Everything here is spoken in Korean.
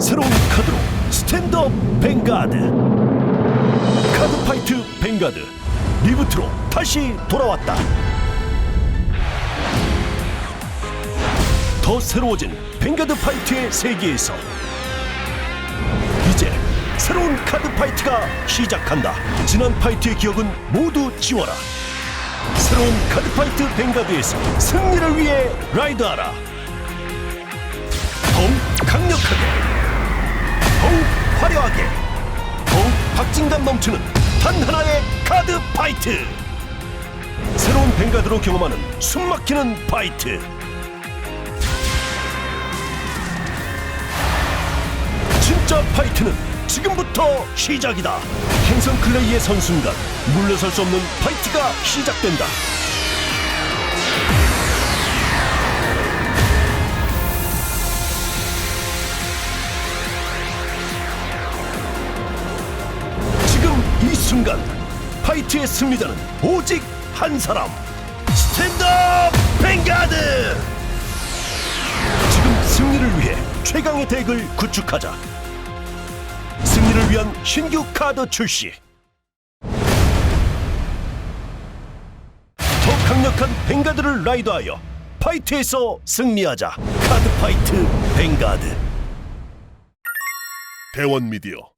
새로운 카드로 스탠드업 뱅가드. 카드 파이트 뱅가드. 리부트로 다시 돌아왔다. 더 새로워진 뱅가드 파이트의 세계에서 이제 새로운 카드 파이트가 시작한다. 지난 파이트의 기억은 모두 지워라. 새로운 카드 파이트 뱅가드에서 승리를 위해 라이드하라. 더욱 강력하게 더욱 화려하게 더욱 박진감 넘치는 단 하나의 카드 파이트. 새로운 뱅가드로 경험하는 숨막히는 파이트. 진짜 파이트는 지금부터 시작이다. 행성 클레이의 선순간 물러설 수 없는 파이트가 시작된다 순간 파이트의 승리자는 오직 한 사람. 스탠드업 뱅가드! 지금 승리를 위해 최강의 덱을 구축하자. 승리를 위한 신규 카드 출시. 더 강력한 뱅가드를 라이드하여 파이트에서 승리하자. 카드 파이트 뱅가드. 대원 미디어